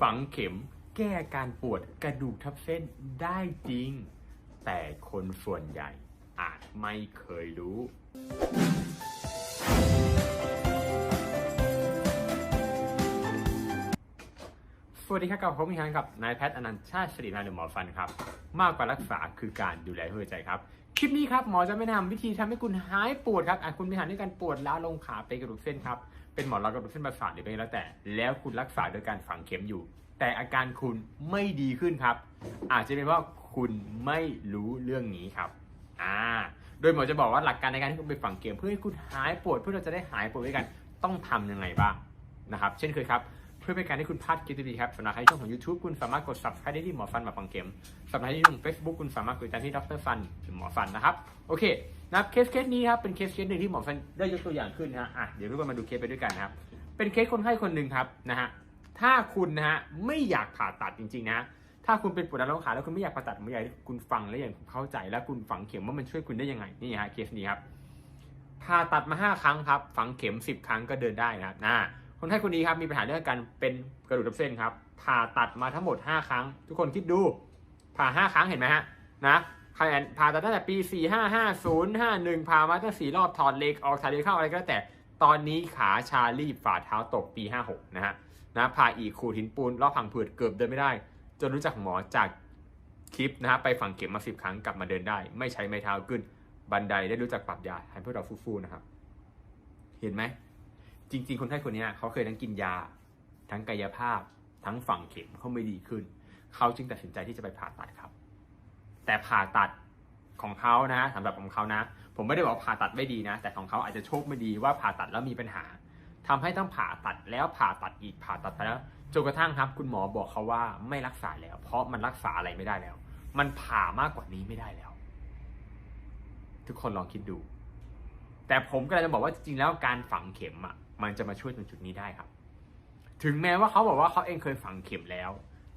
ฝังเข็มแก้การปวดกระดูกทับเส้นได้จริง แต่คนส่วนใหญ่อาจไม่เคยรู้ สวัสดีครับกับผมอีกครั้งกับนายแพทย์อนันต์ชาติสิรินาหรือหมอฟันครับ มากกว่ารักษาคือการดูแลหัวใจครับคลิปนี้ครับหมอจะไม่แนะนำวิธีทำให้คุณหายปวดครับอาจคุณมีปัญหาด้วยการปวดล้าวลงขาเป็นกระดูกเส้นครับ เป็นหมอนรองกระดูกเส้นประสาทหรือเป็นอะไรแล้วแต่ แล้วคุณรักษาโดยการฝังเข็มอยู่ แต่อาการคุณไม่ดีขึ้นครับ อาจจะเป็นเพราะคุณไม่รู้เรื่องนี้ครับอ่าโดยหมอจะบอกว่าหลักการในการที่คุณไปฝังเข็มเพื่อให้คุณหายปวดเพื่อเราจะได้หายปวดด้วยกันต้องทำยังไงบ้างนะครับ เช่นเคยครับ พื่อเป็นการที่คุณพลาดคลิปดีๆครับสำหรับใครที่ชมของ YouTube คุณสามารถกด subscribe ได้ที่หมอฟันแบบฝังเข็มสำหรับใครที่ชม Facebook คุณสามารถกดติดตามที่ดรฟันหรือหมอฟันนะครับโอเคนะครับเคสเคสนี้ครับเป็นเคสเคสหนึ่งที่หมอฟันได้ยกตัวอย่างขึ้นนะฮะอะเดี๋ยวทุกคนมาดูเคสไปด้วยกันนะครับเป็นเคสคนไข้คนหนึ่งครับนะฮะถ้าคุณนะฮะไม่อยากผ่าตัดจริงๆนะถ้าคุณเป็นปวดร้าวขาแล้วคุณไม่อยากผ่าตัดผมอยากให้คุณฟังและอย่างเข้าใจและคุณฝังเข็มว่ามันช่วยคุณได้ยังไงนี่ฮะเคสนี้ครับผ่าตัดมา 5 ครั้งครับ ฝังเข็ม 10 ครั้งก็เดินได้นะครับนะ คนไข้คนนี้ครับมีปัญหาเรื่องการเป็นกระดูกทับเส้นครับผ่าตัดมาทั้งหมด 5 ครั้ง ทุกคนคิดดูผ่า 5 ครั้งเห็นไหมฮะนะใครผ่าตัดตั้งแต่ปี 4 5 5 0 5 1ผ่ามาตั้งสี่รอบถอดเล็กออกถายเล็กเข้าอะไรก็แล้วแต่ตอนนี้ขาชาลีบฝ่าเท้าตกปี 56 นะฮะนะผ่าอีกขูดหินปูนรอบพังผืดเกือบเดินไม่ได้ จนรู้จักหมอจากคลิปนะฮะไปฝังเข็มมาสิบครั้งกลับมาเดินได้ ไม่ใช้ไม้เท้าขึ้น บันไดได้รู้จักปรับยาให้พวกเราฟูๆนะครับ เห็นไหม จริง ๆ คนไข้คนนี้เขาเคยทั้งกินยา ทั้งกายภาพ ทั้งฝังเข็มเขาไม่ดีขึ้น เขาจึงตัดสินใจที่จะไปผ่าตัดครับ แต่ผ่าตัดของเขานะสำหรับของเขานะ ผมไม่ได้บอกว่าผ่าตัดไม่ดีนะ แต่ของเขาอาจจะโชคไม่ดีว่าผ่าตัดแล้วมีปัญหาทำให้ต้องผ่าตัดแล้วผ่าตัดอีกผ่าตัดไปแล้วจนกระทั่งครับ คุณหมอบอกเขาว่าไม่รักษาแล้ว เพราะมันรักษาอะไรไม่ได้แล้ว มันผ่ามากกว่านี้ไม่ได้แล้ว ทุกคนลองคิดดู แต่ผมก็เลยจะบอกว่าจริงๆแล้วการฝังเข็มอะมันจะมาช่วยตรงจุดนี้ได้ครับ ถึงแม้ว่าเขาบอกว่าเขาเองเคยฝังเข็มแล้ว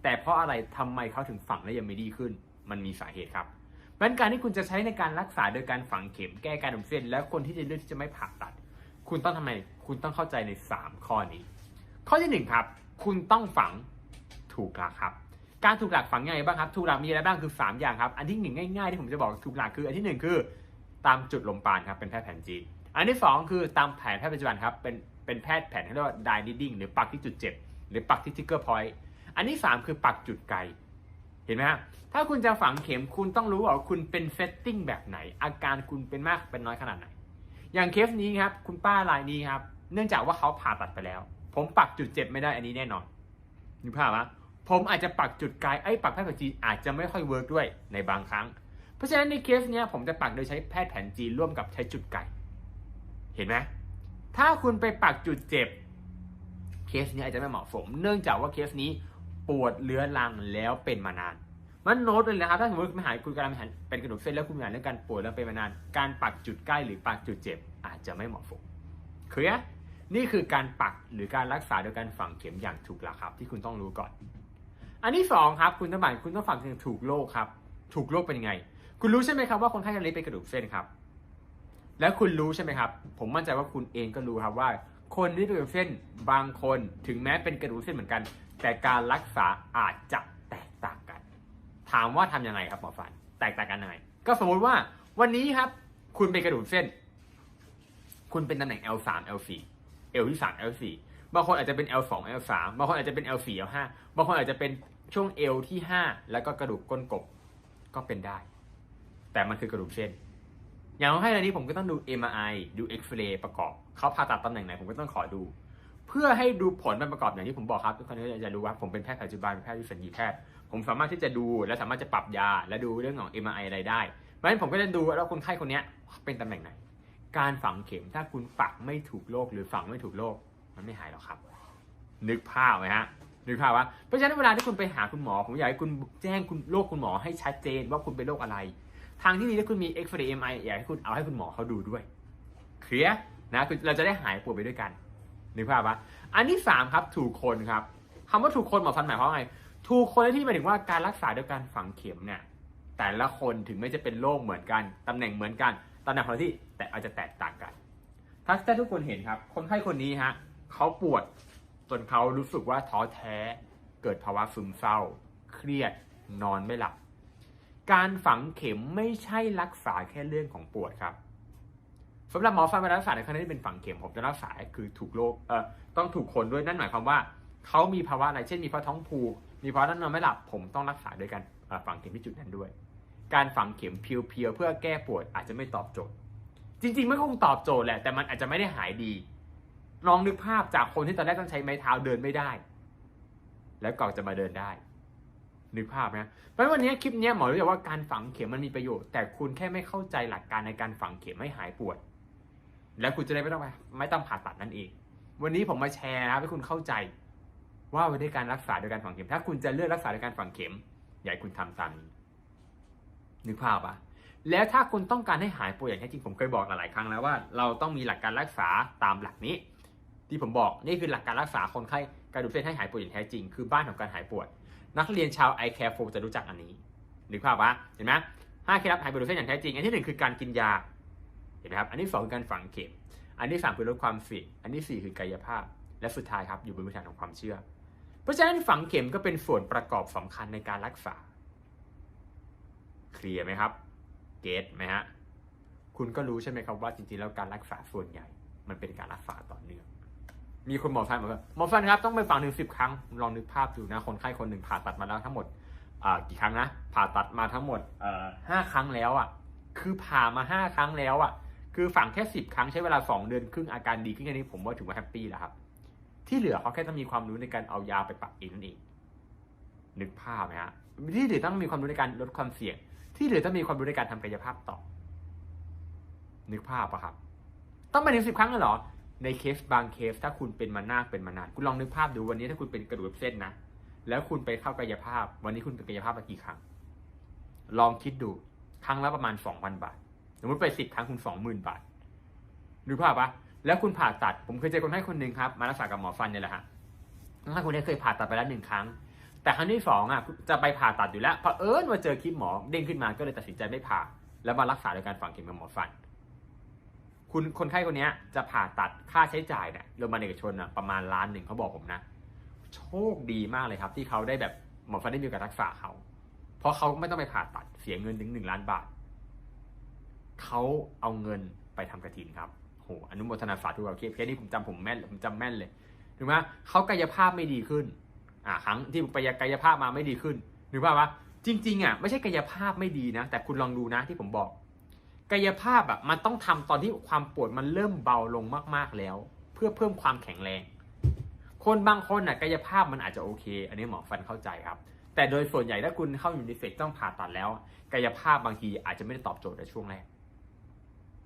แต่เพราะอะไรทำไมเขาถึงฝังแล้วยังไม่ดีขึ้น มันมีสาเหตุครับเพราะฉะนั้นการที่คุณจะใช้ในการรักษาโดยการฝังเข็มแก้การดเส้น และคนที่จะเลือกที่จะไม่ผ่าตัด คุณต้องทำไม คุณต้องเข้าใจใน 3 ข้อนี้ ข้อที่1ครับ คุณต้องฝังถูกหลักครับ การถูกหลักฝังยังไงบ้างครับ ถูกหลักมีอะไรบ้างคือ 3 อย่างครับ อันที่หนึ่งง่ายๆที่ผมจะบอกถูกหลักคือ อันที่หนึ่งคือ ตามจุดลมปาณครับเป็นแพทย์แผนจีน อันที่สองคือตามแผนแพทย์ปัจจุบันครับเป็นเป็นแพทย์แผนที่เรียกว่า die needing หรือปักที่จุดเจ็บ หรือปักที่ trigger point อันที่สามคือปักจุดไกล เห็นไหมฮะถ้าคุณจะฝังเข็มคุณต้องรู้ว่าคุณเป็นเซตติ้งแบบไหน อาการคุณเป็นมากเป็นน้อยขนาดไหน อย่างเคสนี้ครับคุณป้ารายนี้ครับเนื่องจากว่าเขาผ่าตัดไปแล้ว ผมปักจุดเจ็บไม่ได้อันนี้แน่นอนนึกภาพไหมผมอาจจะปักจุดไกลไอ้ปักแพทย์แผนจีนอาจจะไม่ค่อยเวิร์กด้วยในบางครั้ง เพราะฉะนั้นในเคสเนี้ยผมจะปักโดยใช้แพทย์แผนจีนร่วมกับใช้จุดไกลเห็นไหมถ้าคุณไปปักจุดเจ็บ เคสนี้อาจจะไม่เหมาะสม เนื่องจากว่าเคสนี้ปวดเรื้อรังแล้วเป็นมานาน มันโน้ตเลยนะครับ ถ้าสมมติไม่หายคุณกำลังเป็นกระดูกเส้นแล้วคุณมีปัญหาเรื่องการปวดแล้วเป็นมานาน การปักจุดใกล้หรือปักจุดเจ็บ อาจจะไม่เหมาะสมเคลียร์นี่คือการปักหรือการรักษาโดยการฝังเข็มอย่างถูกหลักครับ ที่คุณต้องรู้ก่อน อันที่สองครับคุณต้องหมายคุณต้องฝังเข็มถูกโรคครับ ถูกโรคเป็นยังไง คุณรู้ใช่ไหมครับว่าคนไข้คนนี้เป็นกระดูกเส้นครับ แล้วคุณรู้ใช่ไหมครับ ผมมั่นใจว่าคุณเองก็รู้ครับว่า คนที่เป็นกระดูกเส้นบางคนถึงแม้เป็นกระดูกเส้นเหมือนกัน แต่การรักษาอาจจะแตกต่างกัน ถามว่าทำยังไงครับหมอฟัน แตกต่างกันยังไงก็สมมติว่าวันนี้ครับ คุณเป็นกระดูกเส้น คุณเป็นตำแหน่ง L3 L4 L ที่3 L4 บางคนอาจจะเป็น L2 L3 บางคนอาจจะเป็น L4 L5 บางคนอาจจะเป็นช่วง L ที่ 5 แล้วก็กระดูกก้นกบก็เป็นได้ แต่มันคือกระดูกเส้น อย่างให้อันนี้ผมก็ต้องดู MRI ดูเอ็กซเรย์ประกอบ เขาผ่าตัดตำแหน่งไหนผมก็ต้องขอดู เพื่อให้ดูผลมันประกอบอย่างที่ผมบอกครับทุกคนก็จะรู้ว่าผมเป็นแพทย์ปัจจุบันเป็นแพทย์วิสัญญีแพทย์ ผมสามารถที่จะดูและสามารถจะปรับยา และดูเรื่องของ MRI อะไรได้เพราะฉะนั้นผมก็จะดูว่าคนไข้คนนี้เป็นตำแหน่งไหน การฝังเข็มถ้าคุณปักไม่ถูกโรคหรือฝังไม่ถูกโรคมันไม่หายหรอกครับ นึกภาพไหมฮะนึกภาพว่าเพราะฉะนั้นเวลาที่คุณไปหาคุณหมอผมอยากให้คุณแจ้งคุณโรคคุณหมอให้ชัดเจนว่าคุณเป็นโรคอะไร ทางที่ดีถ้าคุณมีเอ็กซเรย์เอ็มไออยากให้คุณเอาให้คุณหมอเขาดูด้วยเคลียร์นะเราจะได้หายปวดไปด้วยกันนึกภาพว่าอันที่สามครับถูกคนครับคำว่าถูกคนหมอฟันหมายความว่าไง ถูกคนที่หมายถึงว่าการรักษาด้วยการฝังเข็มเนี่ยแต่ละคนถึงไม่จะเป็นโรคเหมือนกันตำแหน่งเหมือนกันตำแหน่งของที่แต่อาจจะแตกต่างกัน ถ้าถ้าทุกคนเห็นครับ คนไข้คนนี้ฮะเขาปวดจนเขารู้สึกว่าท้อแท้ เกิดภาวะซึมเศร้า เครียดนอนไม่หลับ การฝังเข็มไม่ใช่รักษาแค่เรื่องของปวดครับสำหรับหมอฟันเวลารักษาในครั้งนี้เป็นฝังเข็มผมจะรักษาคือถูกโรคเอ่อต้องถูกคนด้วยนั่นหมายความว่าเขามีภาวะอะไรเช่นมีภาวะท้องผูกมีภาวะนอนไม่หลับผมต้องรักษาด้วยการฝังเข็มที่จุดนั้นด้วย การฝังเข็มเพียวๆเพื่อแก้ปวดอาจจะไม่ตอบโจทย์ จริงๆไม่คงตอบโจทย์แหละแต่มันอาจจะไม่ได้หายดีลองนึกภาพจากคนที่ตอนแรกต้องใช้ไม้เท้าเดินไม่ได้ แล้วก่อนจะมาเดินได้ นึกภาพนะเพราะวันนี้คลิปนี้หมอรู้จักว่าการฝังเข็มมันมีประโยชน์ แต่คุณแค่ไม่เข้าใจหลักการในการฝังเข็มให้หายปวด แล้วคุณจะได้ไม่ต้องไปไม่ต้องผ่าตัดนั่นเอง วันนี้ผมมาแชร์นะให้คุณเข้าใจว่าวิธีการรักษาโดยการฝังเข็ม ถ้าคุณจะเลือกรักษาโดยการฝังเข็ม อยากคุณทำตามนี้นึกภาพปะแล้วถ้าคุณต้องการให้หายปวดอย่างแท้จริงผมเคยบอกหลายครั้งแล้วว่าเราต้องมีหลักการรักษาตามหลักนี้ ที่ผมบอกนี่คือหลักการรักษาคนไข้กระดูกเส้นให้หายปวดอย่างแท้จริง คือบ้านของการหายปวด นักเรียนชาว i care 4จะรู้จักอันนี้นึกภาพปะเห็นไหมห้าเคล็ดลับหายปวดเส้นอย่างแท้จริง อันที่หนึ่งคือการกินยา เห็นไหมครับ อันที่สองคือการฝังเข็ม อันที่สามคือลดความเสี่ยง อันที่สี่คือกายภาพ และสุดท้ายครับอยู่บนพื้นฐานของความเชื่อ เพราะฉะนั้นฝังเข็มก็เป็นส่วนประกอบสำคัญในการรักษา เคลียร์ไหมครับ เกตไหมฮะ คุณก็รู้ใช่ไหมครับว่าจริงๆแล้วการรักษาส่วนใหญ่ มันเป็นการรักษาต่อเนื่อง มีคนหมอฟันบอกว่าหมอฟันครับต้องไปฝังหนึ่งสิบครั้งลองนึกภาพดูนะคนไข้คนหนึ่งผ่าตัดมาแล้วทั้งหมดกี่ครั้งนะผ่าตัดมาทั้งหมดห้าครั้งแล้วอะคือผ่ามาห้าครั้งแล้วอะคือฝังแค่สิบครั้งใช้เวลาสองเดือนครึ่งอาการดีขึ้นแค่นี้ผมว่าถือว่าแฮปปี้แล้วครับที่เหลือเขาแค่ต้องมีความรู้ในการเอายาไปปรับเองนั่นเองนึกภาพไหมฮะที่เหลือต้องมีความรู้ในการลดความเสี่ยง ที่เหลือต้องมีความรู้ในการทำกายภาพต่อนึกภาพปะครับ ต้องไปถึงสิบครั้งเลยเหรอ ในเคสบางเคสถ้าคุณเป็นมานากเป็นมานานคุณลองนึกภาพดูวันนี้ถ้าคุณเป็นกระดูกเส้นนะแล้วคุณไปเข้ากายภาพ วันนี้คุณเป็นกายภาพมากี่ครั้ง ลองคิดดูครั้งละประมาณสองพันบาทสมมติไปสิบครั้งคุณสองหมื่นบาทนึกภาพปะแล้วคุณผ่าตัด ผมเคยเจอคนไข้คนหนึ่งครับ มารักษากับหมอฟันเนี่ยแหละฮะคนไข้คนนี้เคยผ่าตัดไปแล้วหนึ่งครั้ง แต่ครั้งที่สองอะจะไปผ่าตัดอยู่แล้วเผอิญว่าเจอคลิปหมอเด้งขึ้นมาก็เลยตัดสินใจไม่ผ่า แล้วมารักษาโดยการฝังเข็มกับหมอฟัน คุณคนไข้คนนี้จะผ่าตัดค่าใช้จ่ายเนี่ยโรงพยาบาลเอกชนอะประมาณล้านหนึ่งเขาบอกผมนะ โชคดีมากเลยครับ ที่เขาได้แบบหมอฟันได้มีกาสรักษาเขา เพราะเขาไม่ต้องไปผ่าตัดเสียเงินถึงหนึ่งล้านบาทเขาเอาเงินไปทำกระถินครับโหอนุโมทนาสาธุกับเคสเคสนี้ผมจำผมแม่นผมจำแม่นเลยถูกไหมเขากายภาพไม่ดีขึ้นอ่าครั้งที่ไปกายภาพมาไม่ดีขึ้นนึกภาว่าจริงๆอะไม่ใช่กายภาพไม่ดีนะ แต่คุณลองดูนะที่ผมบอก กายภาพอะมันต้องทำตอนที่ความปวดมันเริ่มเบาลงมากๆแล้ว เพื่อเพิ่มความแข็งแรง คนบางคนอะกายภาพมันอาจจะโอเค อันนี้หมอฟันเข้าใจครับ แต่โดยส่วนใหญ่ถ้าคุณเข้าอยู่ในเฟสต้องผ่าตัดแล้ว กายภาพบางทีอาจจะไม่ได้ตอบโจทย์ในช่วงแรก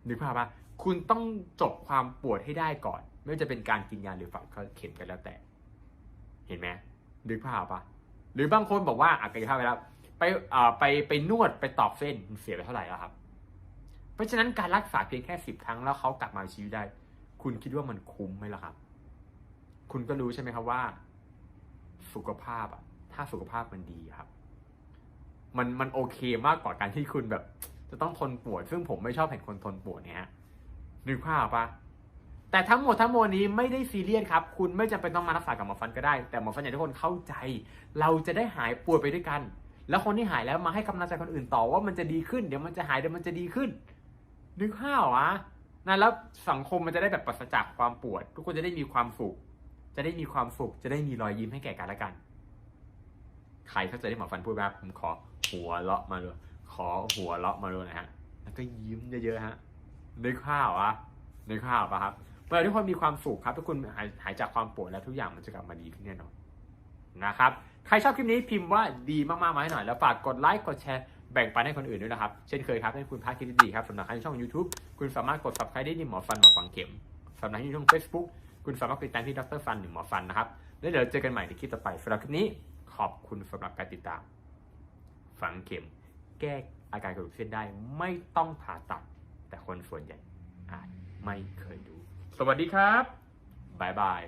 นึกภาพว่าคุณต้องจบความปวดให้ได้ก่อน ไม่ว่าจะเป็นการกินยาหรือฝังเข็มกันแล้วแต่ เห็นไหมนึกภาพปะหรือบางคนบอกว่าอะกายภาพไปแล้วไปอ่าไปไปนวดไปตอกเส้นเสียไปเท่าไหร่แล้วครับ เพราะฉะนั้นการรักษาเพียงแค่สิบครั้งแล้วเขากลับมาชีวิตได้ คุณคิดว่ามันคุ้มไหมล่ะครับ คุณก็รู้ใช่ไหมครับว่า สุขภาพอะ ถ้าสุขภาพมันดีครับ มันมันโอเคมากกว่าการที่คุณแบบ จะต้องทนปวด ซึ่งผมไม่ชอบเห็นคนทนปวดเนี่ยฮะนึกภาพปะแต่ทั้งหมดทั้งมวลนี้ไม่ได้ซีเรียสครับ คุณไม่จำเป็นต้องมารักษากับหมอฟันก็ได้ แต่หมอฟันอยากให้ทุกคนเข้าใจ เราจะได้หายป่วดไปด้วยกัน แล้วคนที่หายแล้วมาให้กำลังใจคนอื่นต่อว่ามันจะดีขึ้น เดี๋ยวมันจะหายเดี๋ยวมันจะดีขึ้น นึกภาพวะนะแล้วสังคมมันจะได้แบบปราศจากความปวด ทุกคนจะได้มีความสุข จะได้มีความสุข จะได้มีรอยยิ้มให้แก่กันและกัน ใครเข้าใจที่หมอฟันพูดไหมครับผมขอหัวเราะมาเลยขอหัวเราะมาเลยนะฮะ แล้วก็ยิ้มเยอะๆฮะนึกภาพวะนึกภาพปะครับเมื่อทุกคนมีความสุขครับทุกคนหายหายจากความปวดแล้วทุกอย่างมันจะกลับมาดีขึ้นแน่นอนนะครับ ใครชอบคลิปนี้พิมพ์ว่าดีมากๆมาให้หน่อย แล้วฝากกดไลค์กดแชร์ แบ่งปันให้คนอื่นด้วยนะครับ เช่นเคยครับให้คุณพาร์ทคลิปดีครับสำหรับใครที่ช่อง YouTube คุณสามารถกด subscribe ได้ที่หมอฟันหมอฟังเข็มสำหรับที่ช่อง Facebook คุณสามารถติดตามที่ดรฟันหรือหมอฟันนะครับ แล้วเดี๋ยวเจอกันใหม่ในคลิปต่อไปสำหรับคลิปนี้ขอบคุณสำหรับการติดตาม ฝังเข็ม แก้อาการกระดูกเส้นได้ไม่ต้องผ่าตัด แต่คนส่วนใหญ่อาจไม่เคยดู สวัสดีครับบ๊ายบาย